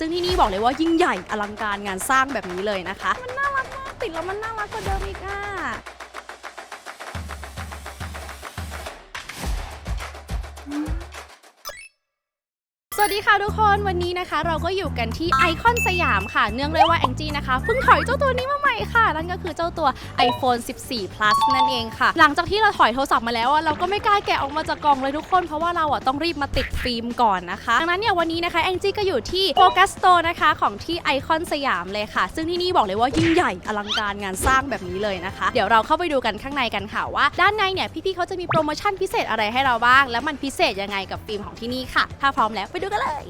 ซึ่งที่นี่บอกเลยว่ายิ่งใหญ่อลังการงานสร้างแบบนี้เลยนะคะ มันน่ารักมากติดแล้วมันน่ารักกว่าเดิมอีกอะส วัสดีค่ะทุกคนวันนี้นะคะ เราก็อยู่กันที่ไอคอนสยามค่ะ เนื่องเลยว่าแองจี้นะคะเพิ่งถอยเจ้าตัวนี้มาใหม่ค่ะ นั่นก็คือเจ้าตัว iPhone 14 plus นั่นเองค่ะ หลังจากที่เราถอยโทรศัพท์มาแล้วเราก็ไม่กล้าแกะออกมาจากกล่องเลยทุกคนเพราะว่าเราอะต้องรีบมาติดฟิล์มก่อนนะคะดังนั้นเนี่ยวันนี้นะคะแองจี้ก็อยู่ที่โฟกัสโตนะคะของที่ไอคอนสยามเลยค่ะ ซึ่งที่นี่บอกเลยว่ายิ่งใหญ่อลังการงานสร้างแบบนี้เลยนะคะ เดี๋ยวเราเข้าไปดูกันข้างในกันค่ะว่า ด้านในเนี่ยพี่ๆเขาจะมีโปรโมชั่นพิเศษอะไรให้เราบ้าง แล้วมันพิเศษยังไงกับฟิล์มของที่นี่ค่ะ ถ้าพร้อมแล้วไปดูกันันเลย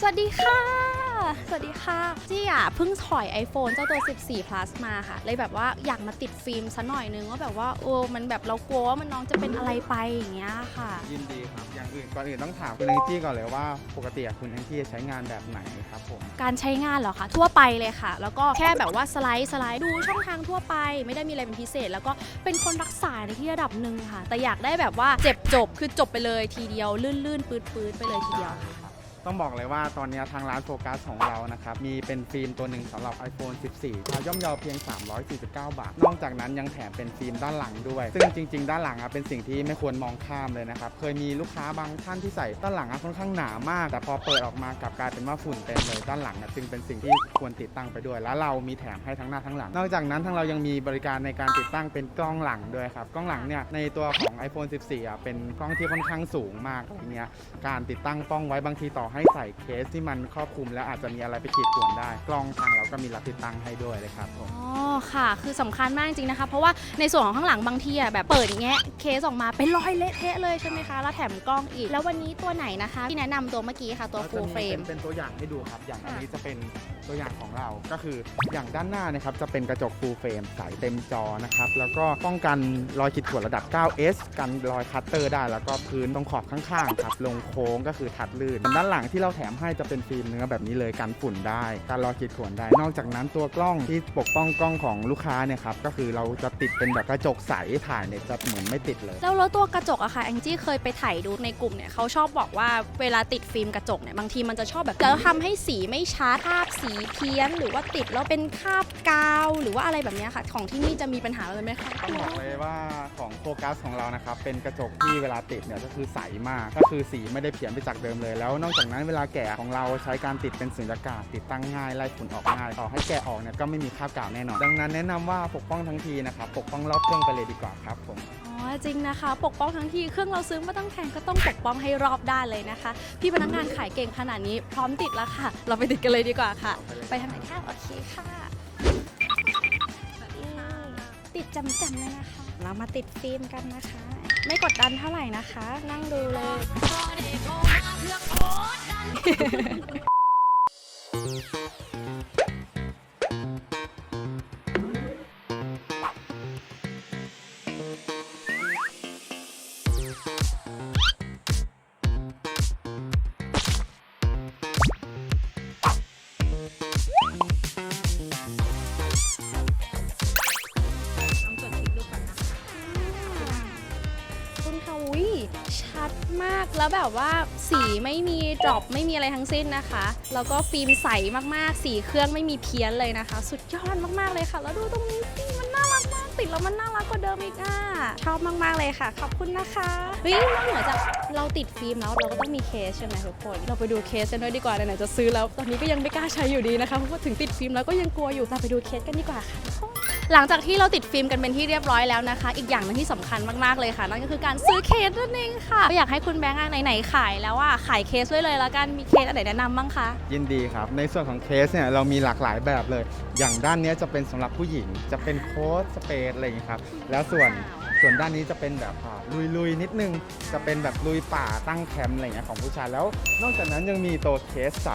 สวัสดีค่ะ สวัสดีค่ะจี้อะเพิ่งถอย iPhone เจ้าตัว 14 plus มาค่ะ เลยแบบว่าอยากมาติดฟิล์มซะหน่อยนึงว่าแบบว่าโอ้มันแบบเรากลัวว่ามันน้องจะเป็นอะไรไปอย่างเงี้ยค่ะ ยินดีครับ อย่างอื่นก่อนอื่นต้องถามคุณแองจี้ก่อนเลยว่า ปกติอะคุณแองจี้ใช้งานแบบไหนครับผม การใช้งานเหรอคะทั่วไปเลยค่ะ แล้วก็แค่แบบว่าสไลด์สไลด์ดูช่องทางทั่วไป ไม่ได้มีอะไรเป็นพิเศษ แล้วก็เป็นคนรักษาในที่ระดับหนึ่งค่ะ แต่อยากได้แบบว่าเจ็บจบคือจบไปเลยทีเดียวลื่นๆปืดๆไปเลยทีเดียวค่ะ ต้องบอกเลยว่าตอนนี้ทางร้านโฟกัสของเรานะครับ มีเป็นฟิล์มตัวหนึ่งสำหรับ iPhone 14ราคาย่อมเยาเพียง 349 บาท นอกจากนั้นยังแถมเป็นฟิล์มด้านหลังด้วย ซึ่งจริง ๆ ด้านหลังอะเป็นสิ่งที่ไม่ควรมองข้ามเลยนะครับ เคยมีลูกค้าบางท่านที่ใส่ด้านหลังอะค่อนข้างหนามาก แต่พอเปิดออกมากลับกลายเป็นว่าฝุ่นเต็มเลยด้านหลังอะจึงเป็นสิ่งที่ควรติดตั้งไปด้วย แล้วเรามีแถมให้ทั้งหน้าทั้งหลัง นอกจากนั้นทางเรายังมีบริการในการติดตั้งเป็นกล้องหลังด้วยครับ กล้องหลังเนี่ยในตัวของ iPhone 14อะเป็นกล้องที่ค่อนข้างสูงมากอะไรเงี้ยการติดตั้งกล้องไว้บางทีต่อให้ใส่เคสที่มันครอบคลุมแล้วอาจจะมีอะไรไปขีดข่วนได้ กล้องทางเราก็มีรับติดตั้งให้ด้วยเลยครับผม อ๋อค่ะ คือสำคัญมากจริงๆนะคะ เพราะว่าในส่วนของข้างหลังบางทีอะแบบเปิดแงะเคสออกมาเป็นรอยเละเทะเลยใช่ไหมคะ แล้วแถมกล้องอีก แล้ววันนี้ตัวไหนนะคะที่แนะนำตัวเมื่อกี้ค่ะตัว full แล้วจะ frame เป็นเป็นตัวอย่างให้ดูครับ อย่างอันค่ะนี้จะเป็นตัวอย่างของเรา ก็คืออย่างด้านหน้านะครับจะเป็นกระจก full frame ใสเต็มจอนะครับ แล้วก็ป้องกันรอยขีดข่วนระดับ 9S กันรอยคัตเตอร์ได้ แล้วก็พื้นตรงขอบข้างๆครับ ลงโค้งก็คือทัดลื่น ด้านหลังที่เราแถมให้จะเป็นฟิล์มเนื้อแบบนี้เลยกันฝุ่นได้การรอยขีดข่วนได้ นอกจากนั้นตัวกล้องที่ปกป้องกล้องของลูกค้าเนี่ยครับก็คือเราจะติดเป็นแบบกระจกใสถ่ายเนี่ยจะเหมือนไม่ติดเลย แล้วแล้วตัวกระจกอะค่ะแองจี้เคยไปถ่ายดูในกลุ่มเนี่ยเขาชอบบอกว่าเวลาติดฟิล์มกระจกเนี่ยบางทีมันจะชอบแบบแล้วทำให้สีไม่ชัดคราบสีเพี้ยน หรือว่าติดแล้วเป็นคราบกาว หรือว่าอะไรแบบเนี้ยค่ะ ของที่นี่จะมีปัญหาอะไรไหมคะ ต้องบอกเลยว่าของโฟกัสของเรานะครับเป็นกระจกที่เวลาติดเนี่ยก็คือใสมากก็คือสีไม่ได้เพี้ยนไปจากเดิมเลยแล้วนอกจากนั้นเวลาแกะของเราใช้การติดเป็นสุญญากาศติดตั้งง่ายไล่ฝุ่นออกง่ายต่อให้แกะออกเนี่ยก็ไม่มีคราบกาวแน่นอน ดังนั้นแนะนำว่าปกป้องทั้งทีนะครับปกป้องรอบเครื่องไปเลยดีกว่าครับผมอ๋อจริงนะคะ ปกป้องทั้งที่เครื่องเราซื้อมาตั้งแพงก็ต้องปกป้องให้รอบด้านเลยนะคะ พี่พนักงานขายเก่งขนาดนี้พร้อมติดแล้วค่ะ เราไปติดกันเลยดีกว่าค่ะ ไปทางไหนคะโอเคค่ะติดจำๆเลยนะคะ เรามาติดฟิล์มกันนะคะ ไม่กดดันเท่าไหร่นะคะ นั่งดูเลยคุณ แล้วแบบว่าสีไม่มีดรอปไม่มีอะไรทั้งสิ้นนะคะ แล้วก็ฟิล์มใสมากๆ สีเครื่องไม่มีเพี้ยนเลยนะคะ สุดยอดมากๆเลยค่ะ แล้วดูตรงนี้สิมันน่ารักมากติดแล้วมันน่ารักกว่าเดิมอีกอะชอบมากๆเลยค่ะ ขอบคุณนะคะเฮ้ยนอกเหนือจากเราติดฟิล์มแล้วเราก็ต้องมีเคสใช่ไหมทุกคน เราไปดูเคสกันด้วยดีกว่าไหนๆจะซื้อแล้ว ตอนนี้ก็ยังไม่กล้าใช้อยู่ดีนะคะเพราะว่าถึงติดฟิล์มแล้วก็ยังกลัวอยู่เราไปดูเคสกันดีกว่าค่ะทุกคน หลังจากที่เราติดฟิล์มกันเป็นที่เรียบร้อยแล้วนะคะ อีกอย่างหนึงที่สำคัญมากๆเลยค่ะ นั่นก็คือการซื้อเคสนั่นเองค่ะก็อยากให้คุณแบงค์ไหนๆขายแล้วว่าขายเคสด้วยเลยแล้วกันมีเคสอันไหนแนะนำบ้างคะยินดีครับ ในส่วนของเคสเนี่ยเรามีหลากหลายแบบเลย อย่างด้านนี้จะเป็นสำหรับผู้หญิง จะเป็นโค้ดสเปซอะไรอย่างนี้ครับแล้วส่วน ส่วนด้านนี้จะเป็นแบบอ่าลุยๆนิดนึง จะเป็นแบบลุยป่าตั้งแคมป์อะไรอย่างเงี้ยของผู้ชายแล้ว นอกจากนั้นยังมีตัวเคสใส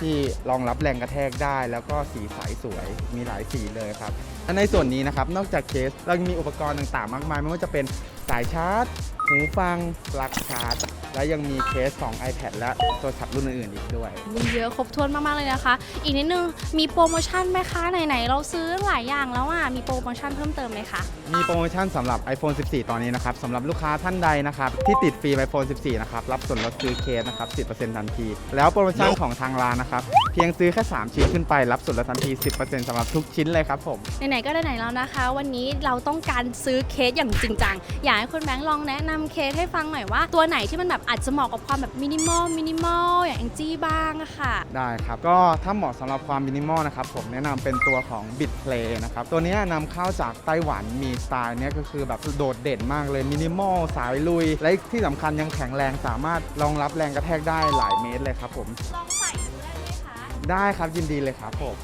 ที่รองรับแรงกระแทกได้ แล้วก็สีใสสวยมีหลายสีเลยครับและในส่วนนี้นะครับนอกจากเคสเรายังมีอุปกรณ์ต่างๆ มากมายไม่ว่าจะเป็นสายชาร์จหูฟังปลั๊กชาร์จ และยังมีเคสของ iPad และโทรศัพท์รุ่นอื่นๆอีกด้วย มีเยอะครบถ้วนมากๆเลยนะคะ อีกนิดนึงมีโปรโมชั่นไหมคะไหนๆเราซื้อหลายอย่างแล้วอะมีโปรโมชั่นเพิ่มเติมไหมคะมีโปรโมชั่นสำหรับ iPhone 14 ตอนนี้นะครับสำหรับลูกค้าท่านใดนะครับที่ติดฟรี iPhone 14 นะครับรับส่วนลดซื้อเคสนะครับ 10%ทันที แล้วโปรโมชั่นของทางร้านนะครับ เพียงซื้อแค่ 3 ชิ้นขึ้นไปรับส่วนลดทันที 10%สำหรับทุกชิ้นเลยครับผม ไหนๆก็ไหนๆแล้วนะคะ วันนี้เราต้องการซื้อเคสอย่างจริงจังอยากให้คุณแบงค์ลองแนะนำเคสให้ฟังหน่อยว่าตัวไหนที่มันแบบอาจจะเหมาะกับความแบบมินิมอลมินิมอลอย่างแองจี้บ้างอะค่ะ ได้ครับ ก็ถ้าเหมาะสำหรับความมินิมอลนะครับ ผมแนะนำเป็นตัวของ BitPlay นะครับ ตัวเนี้ยนำเข้าจากไต้หวันมีสไตล์เนี้ยก็คือแบบโดดเด่นมากเลยมินิมอลสายลุย และที่สำคัญยังแข็งแรงสามารถรองรับแรงกระแทกได้หลายเมตรเลยครับผม ลองใส่ดูได้ไหมคะ ได้ครับยินดีเลยครับผม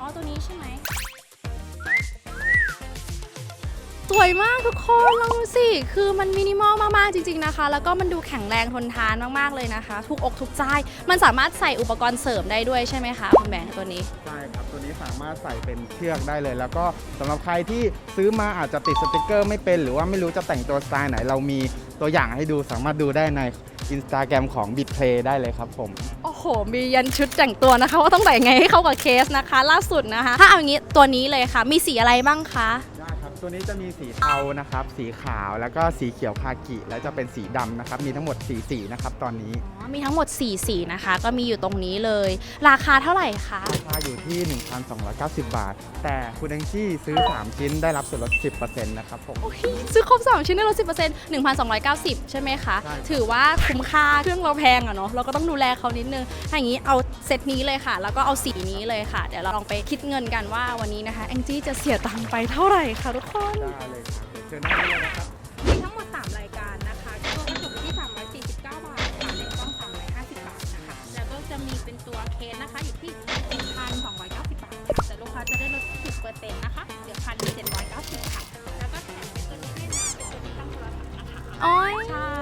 อ๋อ ตัวนี้ใช่ไหม สวยมากทุกคนลองดูสิ คือมันมินิมอลมาก ๆ จริง ๆ นะคะ แล้วก็มันดูแข็งแรงทนทานมาก ๆ เลยนะคะ ถูกอกถูกใจ มันสามารถใส่อุปกรณ์เสริมได้ด้วยใช่ไหมคะคุณแบงค์ตัวนี้ ใช่ครับ ตัวนี้สามารถใส่เป็นเชือกได้เลย แล้วก็สำหรับใครที่ซื้อมาอาจจะติดสติกเกอร์ไม่เป็น หรือว่าไม่รู้จะแต่งตัวสไตล์ไหน เรามีตัวอย่างให้ดูสามารถดูได้ใน Instagram ของ BitPlay ได้เลยครับผม โอ้โห มียันชุดแต่งตัวนะคะ ว่าต้องแต่งไงให้เข้ากับเคสนะคะ ล่าสุดนะคะ ถ้าเอาอย่างนี้ตัวนี้เลยค่ะ มีสีอะไรบ้างคะได้ครับ ตัวนี้จะมีสีเทานะครับ สีขาวแล้วก็สีเขียวคากิแล้วจะเป็นสีดำนะครับ มีทั้งหมดสีสีนะครับตอนนี้อ๋อมีทั้งหมด 4 สีนะคะ ก็มีอยู่ตรงนี้เลย ราคาเท่าไหร่คะ ราคาอยู่ที่ 1,290 บาท แต่คุณแองจี้ซื้อ 3 ชิ้นได้รับส่วนลด 10%นะครับผม โอ้ยซื้อครบ 2 ชิ้นได้ลด 10% 1,290 ใช่ไหมคะ ใช่ครับ ถือว่าคุ้มค่าเครื่องเราแพงอะเนาะเราก็ต้องดูแลเขานิดนึงถ้าอย่างนี้เอาเซตนี้เลยค่ะ แล้วก็เอาสีนี้เลยค่ะ เดี๋ยวเราลองไปคิดเงินกันว่าวันนี้นะคะแองจี้จะเสียตังค์ไปเท่าไหร่คะทุกคนได้เลยครับเชิญได้เลยนะครับ มีทั้งหมด 3 รายการนะคะตัวกระจกอยู่ที่ 349 บาทค่ะเลนส์กล้อง 350 บาทนะคะ แล้วก็จะมีเป็นตัวเคสนะคะอยู่ที่ 1,290 บาทค่ะแต่ลูกค้าจะได้ลด 10%นะคะเหลือ1,790ค่ะ แล้วก็แถมเป็นตัวนี้ด้วยนะเป็นตัวที่ตั้งโทรศัพท์นะคะอ๋อใช่แ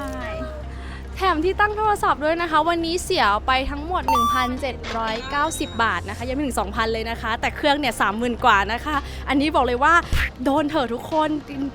ถมที่ตั้งโทรศัพท์ด้วยนะคะ วันนี้เสียไปทั้งหมด 1,790 บาทนะคะ ยังไม่ถึง 2,000 เลยนะคะ แต่เครื่องเนี่ย30,000กว่านะคะ อันนี้บอกเลยว่าโดนเถอะทุกคน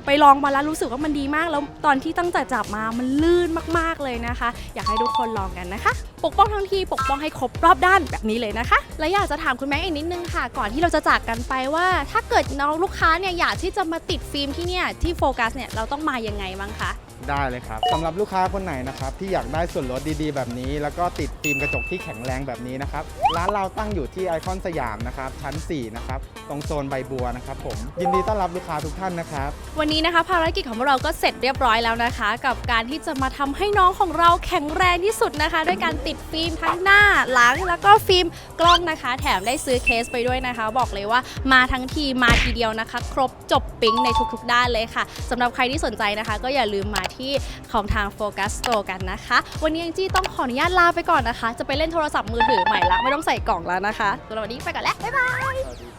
ไปลองมาแล้วรู้สึกว่ามันดีมาก แล้วตอนที่ตั้งแต่จับมามันลื่นมากๆเลยนะคะ อยากให้ทุกคนลองกันนะคะ ปกป้องทั้งทีปกป้องให้ครบรอบด้านแบบนี้เลยนะคะ และอยากจะถามคุณแม่อีกนิดนึงค่ะ ก่อนที่เราจะจากกันไปว่า ถ้าเกิดน้องลูกค้าเนี่ยอยากที่จะมาติดฟิล์มที่เนี่ยที่โฟกัสเนี่ยเราต้องมายังไงบ้างคะ ได้เลยครับสำหรับลูกค้าคนไหนนะครับที่อยากได้ส่วนลดดีๆ แบบนี้ แล้วก็ติดฟิล์มกระจกที่แข็งแรงแบบนี้นะครับร้านเราตั้งอยู่ที่ไอคอนสยามนะครับชั้น 4 นะครับ ตรงโซนใบบัวนะครับผมยินดีต้อนรับลูกค้าทุกท่านนะครับวันนี้นะคะภารกิจของเราก็เสร็จเรียบร้อยแล้วนะคะ กับการที่จะมาทำให้น้องของเราแข็งแรงที่สุดนะคะ ด้วยการติดฟิล์มทั้งหน้าหลังแล้วก็ฟิล์มกล้องนะคะ แถมได้ซื้อเคสไปด้วยนะคะ บอกเลยว่ามาทั้งทีมาทีเดียวนะคะ ครบจบปิ๊งในทุกๆ ด้านเลยค่ะสำหรับใครที่สนใจนะคะ ก็อย่าลืมมา ที่ของทาง Focus Store กันนะคะ วันนี้แองจี้ต้องขออนุญาตลาไปก่อนนะคะ จะไปเล่นโทรศัพท์มือถือใหม่ละไม่ต้องใส่กล่องแล้วนะคะสำหรับวันนี้ไปก่อนแล้ว บ๊ายบาย